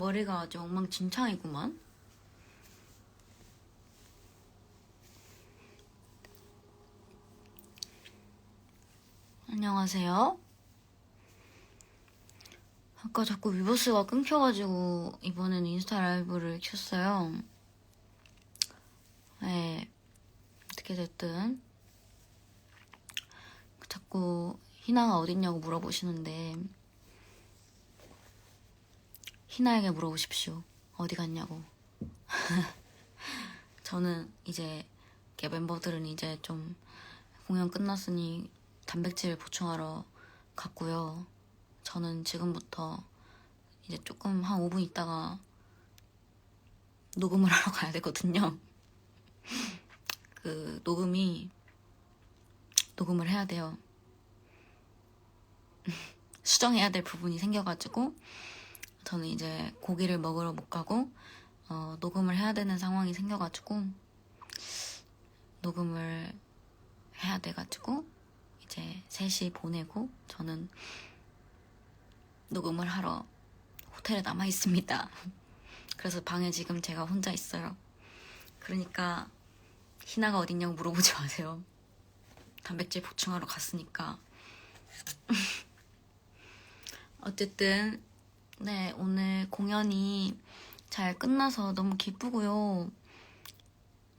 머리가 아주 엉망진창이구만. 안녕하세요. 아까 자꾸 위버스가 끊겨가지고 이번엔 인스타 라이브를 켰어요. 네, 어떻게 됐든 자꾸 희나가 어딨냐고 물어보시는데 희나에게 물어보십시오. 어디 갔냐고. 저는 이제 멤버들은 이제 좀 공연 끝났으니 단백질 보충하러 갔고요. 저는 지금부터 이제 조금 한 5분 있다가 녹음을 하러 가야 되거든요. 그 녹음이 녹음을 해야 돼요. 수정해야 될 부분이 생겨가지고 저는 이제 고기를 먹으러 못 가고 어, 녹음을 해야 되는 상황이 생겨가지고 녹음을 해야 돼가지고 이제 3시 보내고 저는 녹음을 하러 호텔에 남아 있습니다. 그래서 방에 지금 제가 혼자 있어요. 그러니까 희나가 어딨냐고 물어보지 마세요. 단백질 보충하러 갔으니까. 어쨌든 네 오늘 공연이 잘 끝나서 너무 기쁘고요.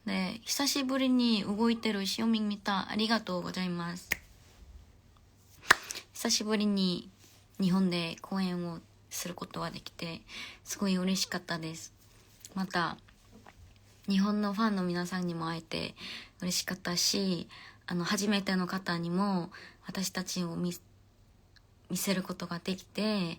네 히사시부리니 우고이테루 시오밍미타 아리가또 고자이마스. 久しぶりに日本で公演をすることができてすごい嬉しかったですまた日本のファンの皆さんにも会えて嬉しかったしあの初めての方にも私たちを見見せることができて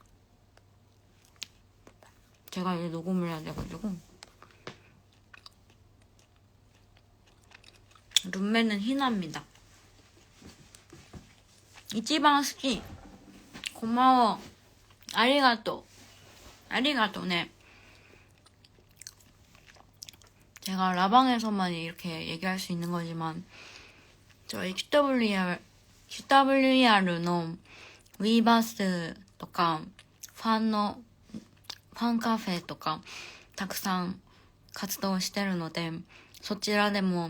제가 이제 녹음을 해야 돼가지고. 룸메는 희나입니다. 이치방 스키 고마워. 아리가또. 아리가또네. 제가 라방에서만 이렇게 얘기할 수 있는 거지만 저희 QWR, QWR의 위버스 とかファンの ファンカフェとかたくさん活動してるのでそちらでも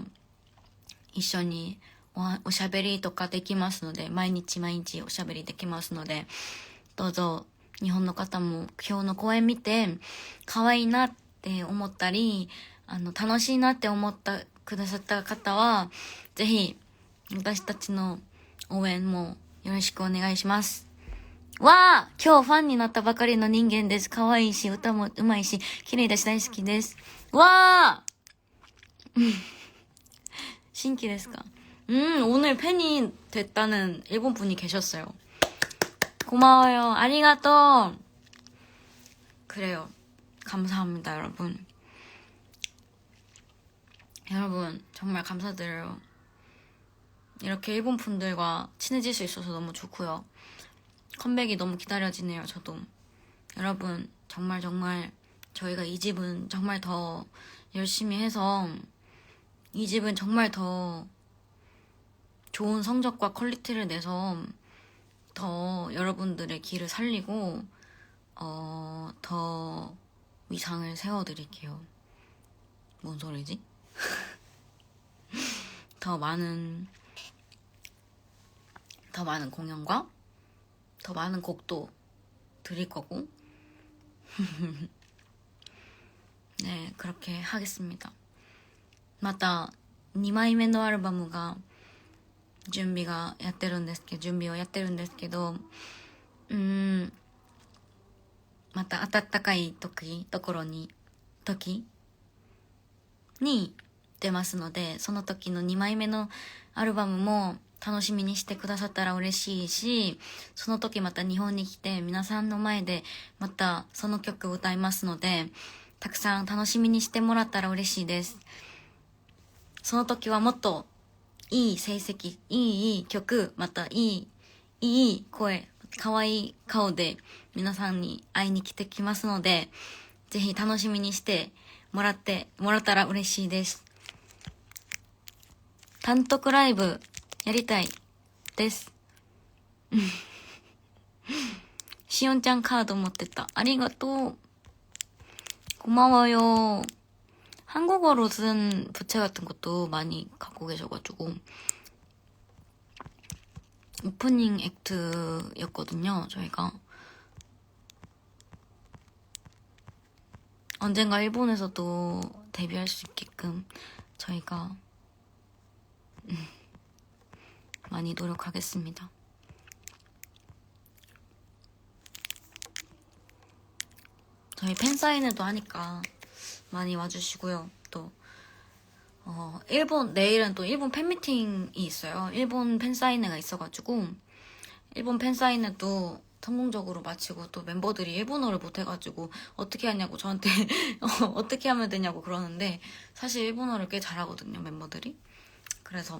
一緒におしゃべりとかできますので毎日毎日おしゃべりできますのでどうぞ日本の方も今日の公演見て可愛いなって思ったりあの楽しいなって思ったくださった方はぜひ私たちの応援もよろしくお願いします。わあ今日ファンになったばかりの人間です。可愛いし、歌も上手いし、綺麗だし大好きです。わあ新規ですか음, 오늘 팬이 됐다는 일본 분이 계셨어요. 고마워요. 아리가또. 그래요. 감사합니다, 여러분. 여러분, 정말 감사드려요. 이렇게 일본 분들과 친해질 수 있어서 너무 좋고요. 컴백이 너무 기다려지네요, 저도. 여러분, 정말 정말 저희가 이 집은 정말 더 열심히 해서 이 집은 정말 더 좋은 성적과 퀄리티를 내서 더 여러분들의 길을 살리고 어, 더 위상을 세워드릴게요. 뭔 소리지? 더 많은 더 많은 공연과 더 많은 곡도 드릴 거고 네 그렇게 하겠습니다. また2枚目のアルバムが準備がやってるんですけど準備をやってるんですけどうーんまた暖かい時ところに時に出ますのでその時の2枚目のアルバムも 楽しみにしてくださったら嬉しいしその時また日本に来て皆さんの前でまたその曲を歌いますのでたくさん楽しみにしてもらったら嬉しいです。その時はもっといい成績、いい曲、またいい、いい声、可愛い顔で皆さんに会いに来てきますので、ぜひ楽しみにしてもらって、もらったら嬉しいです。単独ライブ やりたいです。しおんちゃんカード持ってた。ありがとう。고마워요. 한국어로 쓴 부채 같은 것도 많이 갖고 계셔가지고 오프닝 액트였거든요. 저희가 언젠가 일본에서도 데뷔할 수 있게끔 저희가 음, 많이 노력하겠습니다. 저희 팬사인회도 하니까 많이 와주시고요. 또, 어, 일본, 내일은 또 일본 팬미팅이 있어요. 일본 팬사인회가 있어가지고, 일본 팬사인회도 성공적으로 마치고 또 멤버들이 일본어를 못해가지고 어떻게 하냐고 저한테 어, 어떻게 하면 되냐고 그러는데 사실 일본어를 꽤 잘하거든요, 멤버들이. 그래서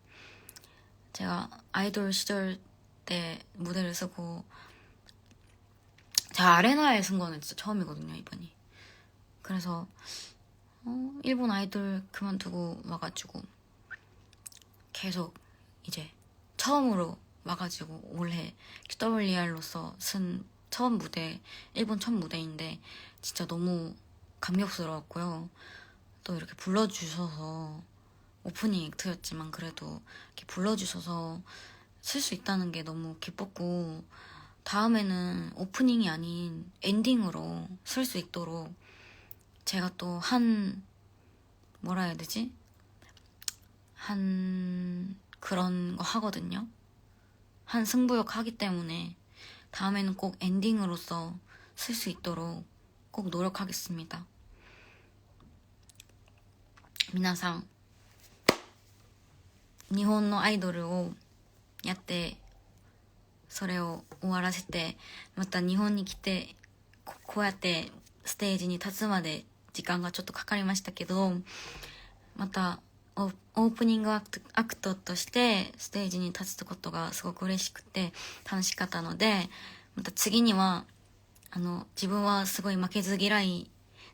제가 아이돌 시절 때 무대를 쓰고 제가 아레나에 쓴 거는 진짜 처음이거든요 이번이. 그래서 어, 일본 아이돌 그만두고 와가지고 계속 이제 처음으로 와가지고 올해 QWER로서 쓴 처음 무대 일본 첫 무대인데 진짜 너무 감격스러웠고요. 또 이렇게 불러주셔서 오프닝 액트였지만 그래도 이렇게 불러주셔서 쓸 수 있다는 게 너무 기뻤고 다음에는 오프닝이 아닌 엔딩으로 쓸 수 있도록 제가 또 한 뭐라 해야 되지? 한 그런 거 하거든요. 한 승부욕 하기 때문에 다음에는 꼭 엔딩으로서 쓸 수 있도록 꼭 노력하겠습니다. 미나상 日本のアイドルをやってそれを終わらせてまた日本に来てこうやってステージに立つまで時間がちょっとかかりましたけどまたオープニングアクトアクトとしてステージに立つことがすごく嬉しくて楽しかったのでまた次にはあの自分はすごい負けず嫌い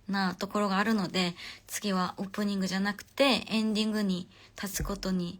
なところがあるので次はオープニングじゃなくてエンディングに立つことに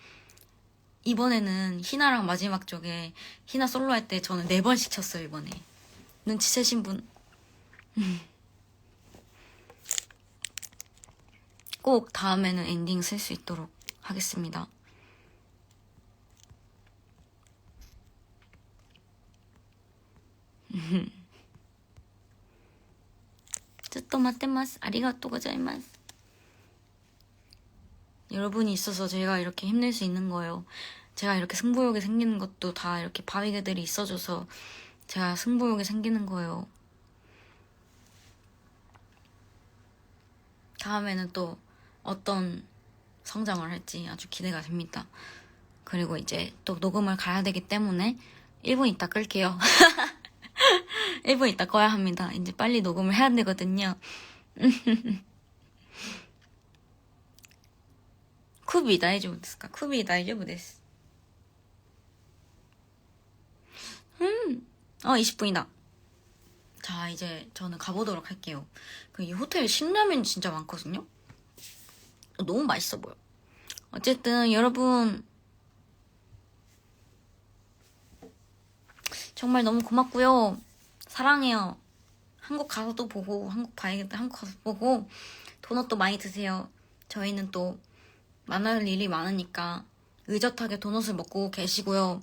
이번에는 희나랑 마지막 쪽에 희나 솔로 할 때 저는 네 번씩 쳤어요 이번에 눈치채신 분 꼭 다음에는 엔딩 쓸 수 있도록 하겠습니다. 또待ってます. 아리가또 고자이마스. 여러분이 있어서 제가 이렇게 힘낼 수 있는 거예요. 제가 이렇게 승부욕이 생기는 것도 다 이렇게 바위개들이 있어줘서 제가 승부욕이 생기는 거예요. 다음에는 또 어떤 성장을 할지 아주 기대가 됩니다. 그리고 이제 또 녹음을 가야 되기 때문에 1분 있다 끌게요. 1분 있다 꺼야 합니다. 이제 빨리 녹음을 해야 되거든요. 首大丈夫ですか首大丈夫です。 음, 어, 20분이다. 자, 이제 저는 가보도록 할게요. 그 이 호텔 신라면 진짜 많거든요? 어, 너무 맛있어 보여. 어쨌든 여러분 정말 너무 고맙고요. 사랑해요. 한국 가서도 보고 한국 봐야겠다. 한국 가서 보고 도넛도 많이 드세요. 저희는 또 만날 일이 많으니까 의젓하게 도넛을 먹고 계시고요.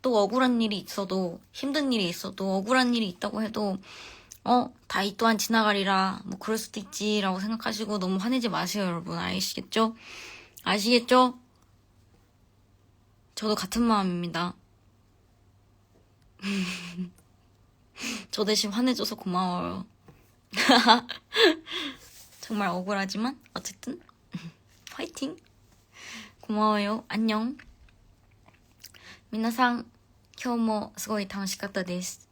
또 억울한 일이 있어도 힘든 일이 있어도 억울한 일이 있다고 해도 어, 다 이 또한 지나가리라 뭐 그럴 수도 있지라고 생각하시고 너무 화내지 마세요, 여러분. 아시겠죠? 아시겠죠? 저도 같은 마음입니다. 저 대신 화내줘서 고마워요. 정말 억울하지만 어쨌든 화이팅. 고마워요. 안녕. 皆さん、今日もすごい楽しかったです。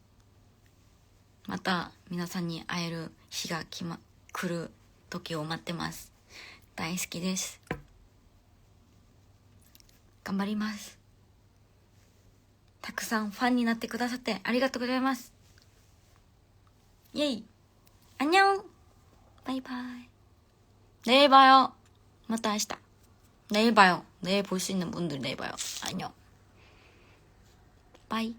また皆さんに会える日が来,、ま、来る時を待ってます。大好きです。頑張ります。たくさんファンになってくださってありがとうございます。イェイ안녕バイバイ내일 봐요. 맞다, 明日. 내일 봐요. 내일 볼 수 있는 분들 내일 봐요. 안녕. 바이.